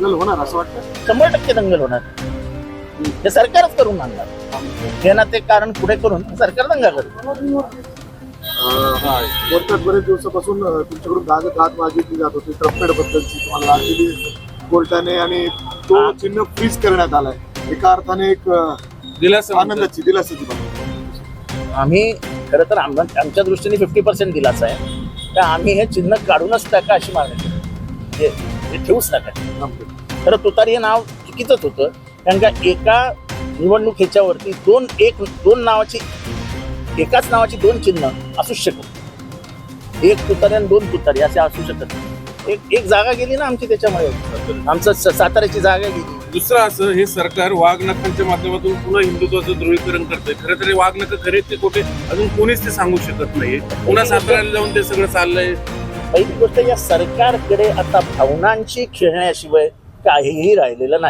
दंगल होणार असं वाटतं? शंभर टक्के दंगल होणार. हे सरकारच करून आणणार. हे ना ते कारण पुढे करून सरकार दंगा करेल. अं, कोर्टात बरेच दिवसापासून अं, तुमच्याकडून गाद गाद मागितली जात होती. ट्रम्पेट बद्दलची तुम्हाला दिली. कोर्टाने आणि तो हा. चिन्ह फ्रीज करण्यात आलाय. एका अर्थाने एक अं, दिलासा आनंदाची दिलासाची बाब आम्ही खरं तर आम- आमच्या दृष्टीने फिफ्टी पर्सेंट दिलाच आहे. तर आम्ही हे चिन्ह काढूनच टाका अशी मागणी हे हे ठेवूच नका. खरं तुतारी हे नाव चुकीचंच होतं कारण का एका निवडणूक ह्याच्यावरती दोन एक दोन नावाची एकाच नावाची दोन चिन्ह असूच शकत. एक तुतारी आणि दोन तुतारी असे असू शकत नाही. एक एक जागा गेली ना आमची त्याच्यामुळे आमचं साताऱ्याची जागा गेली दुसरं असं हे सरकार वाघनखांच्या माध्यमातून पुन्हा हिंदुत्वाचं ध्रुवीकरण करतंय खरं तर वाघनख खरे ते कुठे अजून कोणीच ते सांगू शकत नाही पुन्हा साताऱ्याला जाऊन ते सगळं चाललंय पहिली गोष्ट या सरकारकडे आता भावनांची खेळण्याशिवाय काहीही राहिलेलं नाही.